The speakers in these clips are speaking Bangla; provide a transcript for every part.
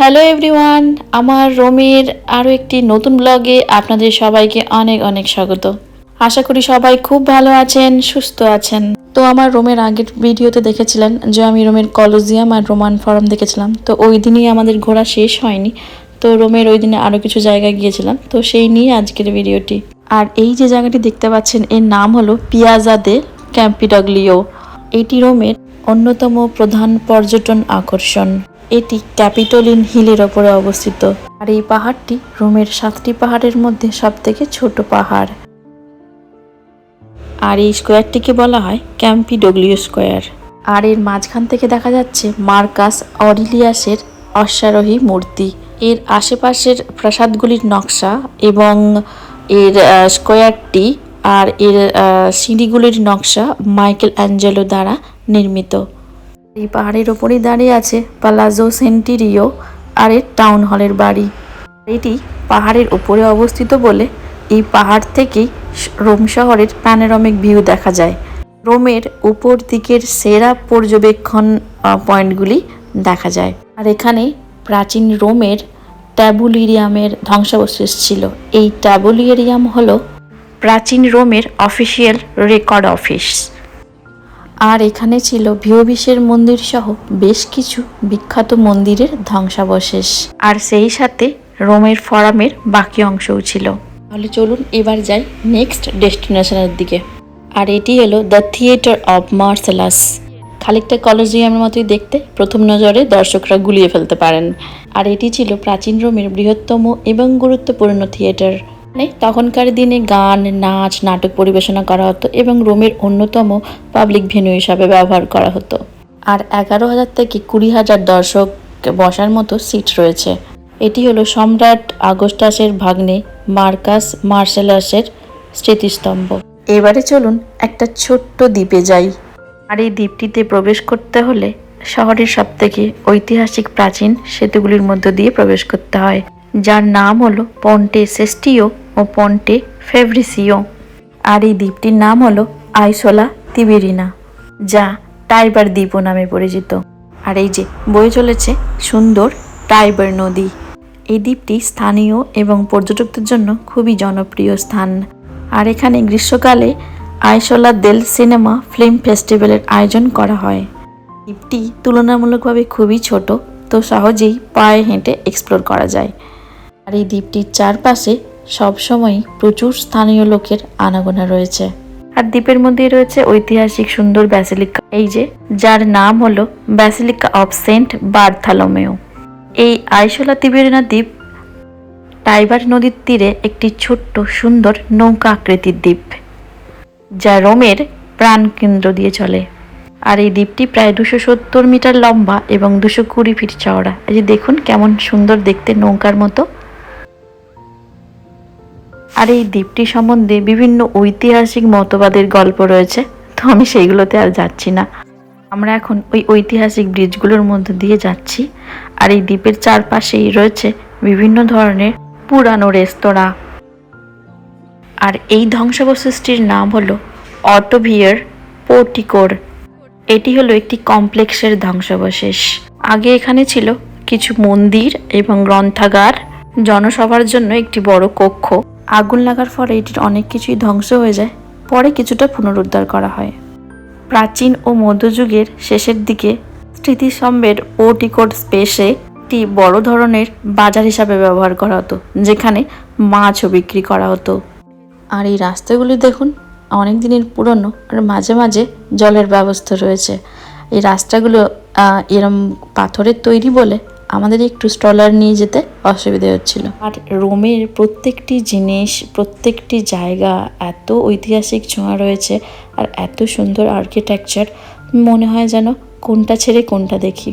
হ্যালো এভরিওয়ান আমার রোমের আরও একটি নতুন ব্লগে আপনাদের সবাইকে অনেক অনেক স্বাগত। আশা করি সবাই খুব ভালো আছেন, সুস্থ আছেন। তো আমার রোমের আগের ভিডিওতে দেখেছিলেন যে আমি রোমের কলোজিয়াম আর রোমান ফরাম দেখেছিলাম। তো ওই দিনই আমাদের ঘোরা শেষ হয়নি। তো রোমের ওই দিনে আরও কিছু জায়গায় গিয়েছিলাম। তো সেই নিয়ে আজকের ভিডিওটি। আর এই যে জায়গাটি দেখতে পাচ্ছেন, এর নাম হলো পিয়াজা দে ক্যাম্পিডগলিও এটি রোমের অন্যতম প্রধান পর্যটন আকর্ষণ। এটি ক্যাপিটোলিন হিলের ওপরে অবস্থিত। আর এই পাহাড়টি রোমের সাতটি পাহাড়ের মধ্যে সবথেকে ছোট পাহাড়। আর এই স্কোয়ারটিকে বলা হয় ক্যাম্পিডোগ্লিও স্কোয়ার। আর এর মাঝখান থেকে দেখা যাচ্ছে মার্কাস অরিলিয়াসের অশ্বারোহী মূর্তি। এর আশেপাশের প্রাসাদগুলির নকশা এবং এর স্কোয়ারটি আর এর সিঁড়িগুলির নকশা মাইকেল অ্যাঞ্জেলো দ্বারা নির্মিত। এই পাহাড়ের ওপরেই দাঁড়িয়ে আছে পালাজো সেন্টিরিও, আর এর টাউন হলের বাড়ি। এটি পাহাড়ের ওপরে অবস্থিত বলে এই পাহাড় থেকেই রোম শহরের প্যানোরামিক ভিউ দেখা যায়। রোমের উপর দিকের সেরা পর্যবেক্ষণ পয়েন্টগুলি দেখা যায়। আর এখানে প্রাচীন রোমের ট্যাবুলিরিয়ামের ধ্বংসাবশেষ ছিল। এই ট্যাবুলিরিয়াম হলো প্রাচীন রোমের অফিসিয়াল রেকর্ড অফিস। আর এখানে ছিল ভিওবিসের মন্দির সহ বেশ কিছু বিখ্যাত মন্দিরের ধ্বংসাবশেষ। আর সেই সাথে রোমের ফরামের বাকি অংশও ছিল। তাহলে চলুন এবার যাই নেক্সট ডেস্টিনেশনের দিকে। আর এটি হলো দ্য থিয়েটার অব মার্সেলাস খানিকটা কলেজিয়ামের মতোই দেখতে, প্রথম নজরে দর্শকরা গুলিয়ে ফেলতে পারেন। আর এটি ছিল প্রাচীন রোমের বৃহত্তম এবং গুরুত্বপূর্ণ থিয়েটার তখনকার দিনে গান, নাচ, নাটক পরিবেশনা করা হতো এবং রোমের অন্যতম পাবলিক ভেন্যু হিসাবে ব্যবহার করা হতো। আর এগারো হাজার থেকে কুড়ি হাজার দর্শক বসার মতো সিট রয়েছে। এটি হলো সম্রাট আগস্টাসের ভাগ্নে মার্কাস মার্সেলাসের স্মৃতিস্তম্ভ। এবারে চলুন একটা ছোট্ট দ্বীপে যাই। আর এই দ্বীপটিতে প্রবেশ করতে হলে শহরের সবথেকে ঐতিহাসিক প্রাচীন সেতুগুলির মধ্য দিয়ে প্রবেশ করতে হয়। যার নাম হলো পন্টে সেস্টিও ও পন্টে ফেভরিসিও আর এই দ্বীপটির নাম হলো আইসোলা তিবেরিনা, যা টাইবার দ্বীপও নামে পরিচিত। আর এই যে বয়ে চলেছে সুন্দর টাইবার নদী। এই দ্বীপটি স্থানীয় এবং পর্যটকদের জন্য খুবই জনপ্রিয় স্থান। আর এখানে গ্রীষ্মকালে আইসোলা দেল সিনেমা ফিল্ম ফেস্টিভ্যালের আয়োজন করা হয়। দ্বীপটি তুলনামূলকভাবে খুবই ছোট, তো সহজেই পায়ে হেঁটে এক্সপ্লোর করা যায়। আর এই দ্বীপটির চারপাশে সবসময়ই প্রচুর স্থানীয় লোকের আনাগোনা রয়েছে। আর দ্বীপের মধ্যে রয়েছে ঐতিহাসিক সুন্দর ব্যাসিলিকা। এই যে, যার নাম হলো ব্যাসিলিকা অফ সেন্ট বার্থালোমেও। এই আইসোলা তিবেরিনা দ্বীপ টাইবার নদীর তীরে একটি ছোট্ট সুন্দর নৌকা আকৃতির দ্বীপ, যা রোমের প্রাণকেন্দ্র দিয়ে চলে। আর এই দ্বীপটি প্রায় দুশো সত্তর মিটার লম্বা এবং দুশো কুড়ি ফিট চওড়া। এই যে দেখুন, কেমন সুন্দর দেখতে নৌকার মতো। আর এই দ্বীপটি সম্বন্ধে বিভিন্ন ঐতিহাসিক মতবাদের গল্প রয়েছে। তো আমি সেইগুলোতে আর যাচ্ছি না। আমরা এখন ওই ঐতিহাসিক ব্রিজগুলোর মধ্যে দিয়ে যাচ্ছি। আর এই দ্বীপের চারপাশেই রয়েছে বিভিন্ন ধরনের পুরানো রেস্তোরাঁ। আর এই ধ্বংসাবশেষটির নাম হলো অটোভিয়ার পোর্টিকোর। এটি হলো একটি কমপ্লেক্সের ধ্বংসাবশেষ। আগে এখানে ছিল কিছু মন্দির এবং গ্রন্থাগার। জনসভার জন্য একটি বড় কক্ষ। আগুন লাগার ফলে এটির অনেক কিছুই ধ্বংস হয়ে যায়। পরে কিছুটা পুনরুদ্ধার করা হয়। প্রাচীন ও মধ্যযুগের শেষের দিকে স্মৃতিস্তম্ভের পোর্টিকোড স্পেসে একটি বড় ধরনের বাজার হিসাবে ব্যবহার করা হতো, যেখানে মাছও বিক্রি করা হতো। আর এই রাস্তাগুলি দেখুন, অনেক দিনের পুরনো আর মাঝে মাঝে জলের ব্যবস্থা রয়েছে। এই রাস্তাগুলো এরম পাথরের তৈরি বলে আমাদের একটু স্টলার নিয়ে যেতে অসুবিধা হচ্ছিল। আর রোমের প্রত্যেকটি জিনিস, প্রত্যেকটি জায়গা এত ঐতিহাসিক ছোঁয়া রয়েছে আর এত সুন্দর আর্কিটেকচার মনে হয় যেন কোনটা ছেড়ে কোনটা দেখি।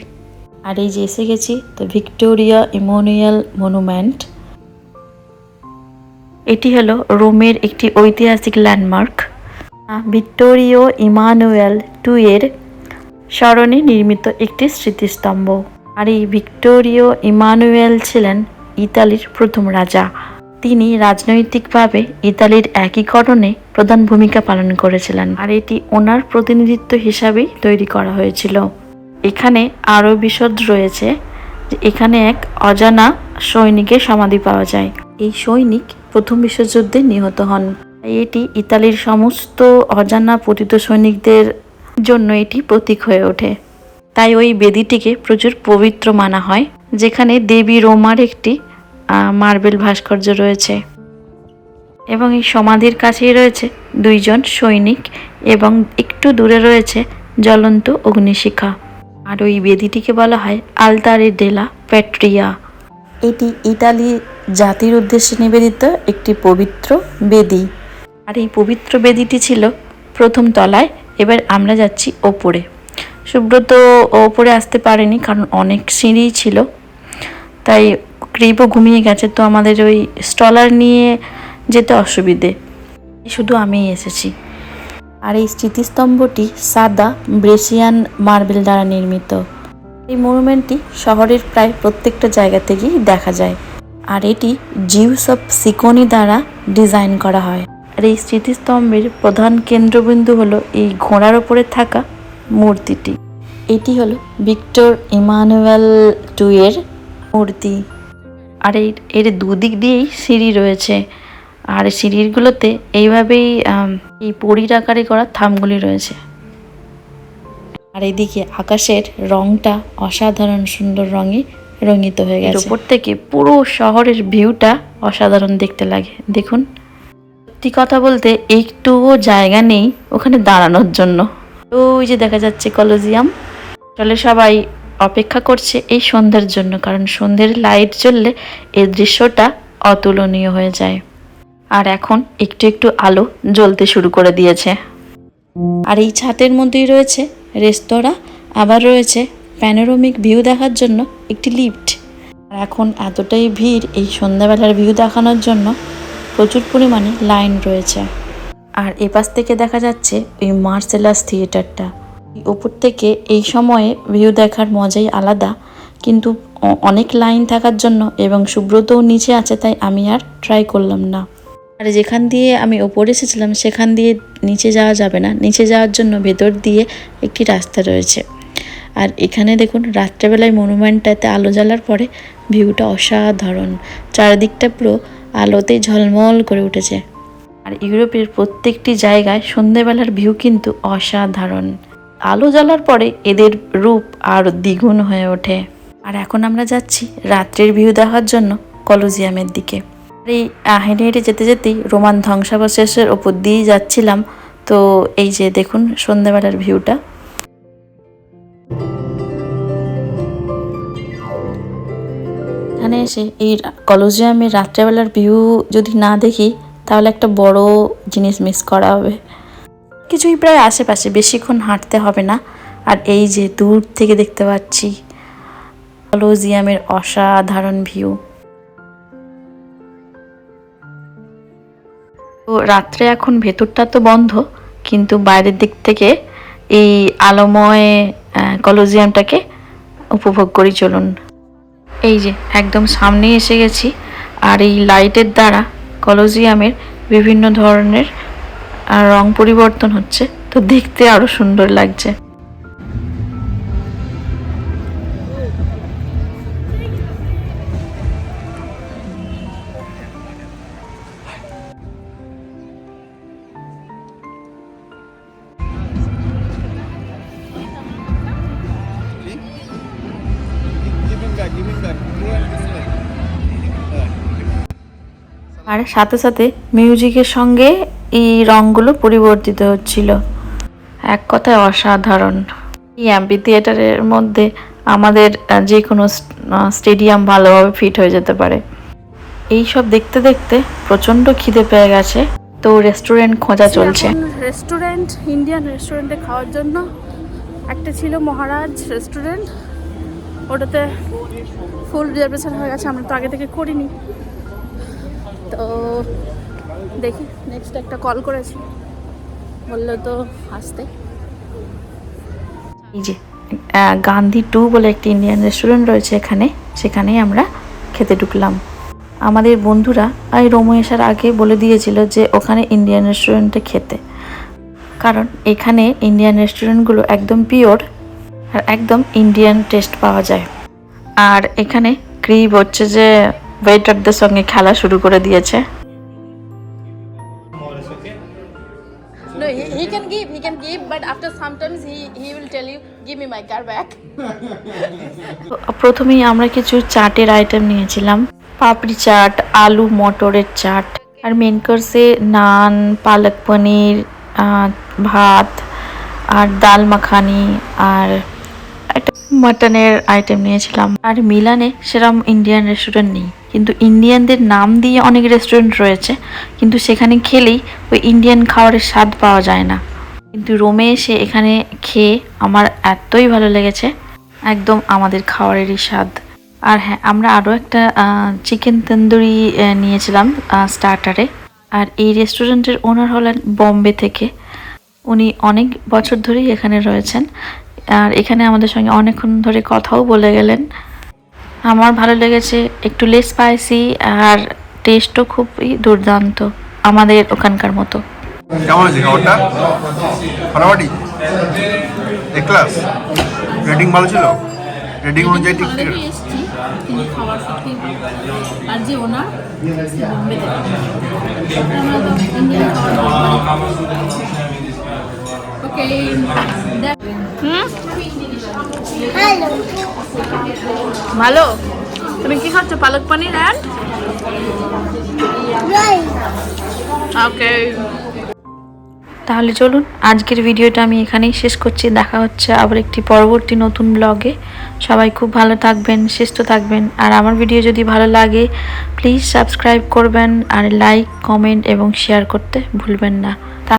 আর এই যে এসে গেছি, তো ভিক্টোরিয়া ইমোনিয়াল মনুমেন্ট। এটি হলো রোমের একটি ঐতিহাসিক ল্যান্ডমার্ক ভিক্টোরিও ইমানুয়েল টু এর স্মরণে নির্মিত একটি স্মৃতিস্তম্ভ। আর এই ভিক্টোরিও ইমানুয়েল ছিলেন ইতালির প্রথম রাজা। তিনি রাজনৈতিকভাবে ইতালির একীকরণে প্রধান ভূমিকা পালন করেছিলেন আর এটি ওনার প্রতিনিধিত্ব হিসাবেই তৈরি করা হয়েছিল। এখানে আরও বিশদ রয়েছে যে এখানে এক অজানা সৈনিকের সমাধি পাওয়া যায়। এই সৈনিক প্রথম বিশ্বযুদ্ধে নিহত হন। এটি ইতালির সমস্ত অজানা পতিত সৈনিকদের জন্য এটি প্রতীক হয়ে ওঠে। তাই ওই বেদিটিকে প্রচুর পবিত্র মানা হয় যেখানে দেবী রোমার একটি মার্বেল ভাস্কর্য রয়েছে। এবং এই সমাধির কাছেই রয়েছে দুইজন সৈনিক এবং একটু দূরে রয়েছে জ্বলন্ত অগ্নিশিখা। আর ওই বেদিটিকে বলা হয় আলতারে ডেলা প্যাট্রিয়া। এটি ইতালি জাতির উদ্দেশ্যে নিবেদিত একটি পবিত্র বেদি। আর এই পবিত্র বেদিটি ছিল প্রথম তলায় এবার আমরা যাচ্ছি ওপরে। সুব্রত ওপরে আসতে পারেনি, কারণ অনেক সিঁড়ি ছিল। তাই ক্রিপও ঘুমিয়ে গেছে, তো আমাদের ওই স্টলার নিয়ে যেতে অসুবিধে। শুধু আমিই এসেছি। আর এই স্মৃতিস্তম্ভটি সাদা ব্রেসিয়ান মার্বেল দ্বারা নির্মিত। এই মনুমেন্টটি শহরের প্রায় প্রত্যেকটা জায়গা থেকেই দেখা যায়। আর এটি জিউস অফ সিকোনি দ্বারা ডিজাইন করা হয়। আর এই স্মৃতিস্তম্ভের প্রধান কেন্দ্রবিন্দু হলো এই ঘোড়ার ওপরে থাকা মূর্তিটি। এটি হলো ভিক্টর ইমানুয়েল টু এর মূর্তি। আর এই এর দুদিক দিয়েই সিঁড়ি রয়েছে। আর সিঁড়িগুলোতে এইভাবেই এই পরির আকারে করা থামগুলি রয়েছে। আর এদিকে আকাশের রংটা অসাধারণ সুন্দর রঙে রঙিত হয়ে গেছে। উপর থেকে পুরো শহরের ভিউটা অসাধারণ দেখতে লাগে। দেখুন। সত্যি কথা বলতে একটুও জায়গা নেই ওখানে দাঁড়ানোর জন্য। ওই যে দেখা যাচ্ছে কলোজিয়াম। আসলে সবাই অপেক্ষা করছে এই সন্ধ্যার জন্য, কারণ সন্ধ্যের লাইট জ্বললে এই দৃশ্যটা অতুলনীয় হয়ে যায়। আর এখন একটু একটু আলো জ্বলতে শুরু করে দিয়েছে। আর এই ছাতের মধ্যেই রয়েছে রেস্তোরাঁ, আবার রয়েছে প্যানোরামিক ভিউ দেখার জন্য একটি লিফট আর এখন এতটাই ভিড় এই সন্ধ্যাবেলার ভিউ দেখানোর জন্য প্রচুর পরিমাণে লাইন রয়েছে। আর এপাশ থেকে দেখা যাচ্ছে ওই মার্সেলাস থিয়েটারটা। ওপর থেকে এই সময়ে ভিউ দেখার মজাই আলাদা, কিন্তু অনেক লাইন থাকার জন্য এবং সুব্রতও নিচে আছে তাই আমি আর ট্রাই করলাম না। আর যেখান দিয়ে আমি ওপরে এসেছিলাম সেখান দিয়ে নিচে যাওয়া যাবে না। নিচে যাওয়ার জন্য ভেতর দিয়ে একটি রাস্তা রয়েছে। আর এখানে দেখুন রাত্রেবেলায় মনুমেন্টটাতে আলো জ্বালার পরে ভিউটা অসাধারণ। চারিদিকটা পুরো আলোতে ঝলমল করে উঠেছে। আর ইউরোপের প্রত্যেকটি জায়গায় সন্ধেবেলার ভিউ কিন্তু অসাধারণ। আলো জ্বালার পরে এদের রূপ আর দ্বিগুণ হয়ে ওঠে। আর এখন আমরা যাচ্ছি রাত্রের ভিউ দেখার জন্য কলোজিয়ামের দিকে। আর এই হেঁটে হেঁটে যেতে যেতেই রোমান ধ্বংসাবশেষের ওপর দিয়েই যাচ্ছিলাম। তো এই যে দেখুন সন্ধ্যাবেলার ভিউটা। এখানে এসে এই কলোজিয়ামের রাত্রেবেলার ভিউ যদি না দেখি তাহলে একটা বড় জিনিস মিস করা হবে। কিছুই প্রায় আশেপাশে, বেশিক্ষণ হাঁটতে হবে না। আর এই যে দূর থেকে দেখতে পাচ্ছি কলোজিয়ামের অসাধারণ ভিউ তো রাত্রে এখন ভেতরটা তো বন্ধ, কিন্তু বাইরের দিক থেকে এই আলোময় কলোজিয়ামটাকে উপভোগ করি চলুন। এই যে, একদম সামনে এসে গেছি, আর এই লাইটের দ্বারা কলোজিয়ামের বিভিন্ন ধরনের রং পরিবর্তন হচ্ছে। তো দেখতে আরও সুন্দর লাগছে। আর সাথে সাথে মিউজিকের সঙ্গে এই রংগুলো পরিবর্তিত হচ্ছিল। এক কথায় অসাধারণ। এই অ্যাম্পি থিয়েটারের মধ্যে আমাদের যে কোনো স্টেডিয়াম ভালোভাবে ফিট হয়ে যেতে পারে। এই সব দেখতে দেখতে প্রচণ্ড খিদে পেয়ে গেছে। তো রেস্টুরেন্ট খোঁজা চলছে। রেস্টুরেন্ট ইন্ডিয়ান রেস্টুরেন্টে খাওয়ার জন্য। একটা ছিল মহারাজ রেস্টুরেন্ট। ওটাতে ফুল রিজার্ভেশন হয়ে গেছে আমরা তো আগে থেকে করিনি। তো দেখি নেক্সট একটা কল করেছি। বলল তো আসতে। এই যে গান্ধী টু বলে একটি ইন্ডিয়ান রেস্টুরেন্ট রয়েছে এখানে, সেখানেই আমরা খেতে ঢুকলাম। আমাদের বন্ধুরা এই রোমো আসার আগে বলে দিয়েছিল যে ওখানে ইন্ডিয়ান রেস্টুরেন্টে খেতে। কারণ এখানে ইন্ডিয়ান রেস্টুরেন্টগুলো একদম পিওর আর একদম ইন্ডিয়ান টেস্ট পাওয়া যায়। আর এখানে ক্রিব হচ্ছে যে ওয়েটারদের সঙ্গে খেলা শুরু করে দিয়েছে। No, he, he can give, he can give, but after sometimes he, he will tell you, give me my car back. প্রথমেই আমরা কিছু চাটের আইটেম নিয়েছিলাম। পাপড়ি চাট আলু মটরের চাট আর মেন কোর্সে নান পালক পনির ভাত আর ডাল মাখানি আর একটা মাটনের আইটেম নিয়েছিলাম। আর মিলানে সেরকম ইন্ডিয়ান রেস্টুরেন্ট নেই। কিন্তু ইন্ডিয়ানদের নাম দিয়ে অনেক রেস্টুরেন্ট রয়েছে, কিন্তু সেখানে খেলেই ওই ইন্ডিয়ান খাবারের স্বাদ পাওয়া যায় না। কিন্তু রোমে এসে এখানে খেয়ে আমার এতই ভালো লেগেছে, একদম আমাদের খাবারেরই স্বাদ। আর হ্যাঁ আমরা আরও একটা চিকেন তন্দুরি নিয়েছিলাম স্টার্টারে আর এই রেস্টুরেন্টের ওনার হলেন বম্বে থেকে। উনি অনেক বছর ধরেই এখানে রয়েছেন। আর এখানে আমাদের সঙ্গে অনেকক্ষণ ধরে কথাও বলে গেলেন। আমার ভালো লেগেছে একটু লেস স্পাইসি আর টেস্টও খুবই দুর্দান্ত আমাদের ওখানকার মতো। কেমন আছে খাবারটা? ফাটাফাটি? এক ক্লাস রেটিং ভালো ছিল? রেটিং অনুযায়ী ঠিক ছিল? খাবার সত্যি আর যে ওনার ওকে ভালো? তুমি কি খাচ্ছ? পালক পনির ওকে তাহলে চলুন, আজকের ভিডিওটা আমি এখানেই শেষ করছি। দেখা হচ্ছে আবার একটি পরবর্তী নতুন ব্লগে। সবাই খুব ভালো থাকবেন, সুস্থ থাকবেন। আর আমার ভিডিও যদি ভালো লাগে প্লিজ সাবস্ক্রাইব করবেন আর লাইক কমেন্ট এবং শেয়ার করতে ভুলবেন না।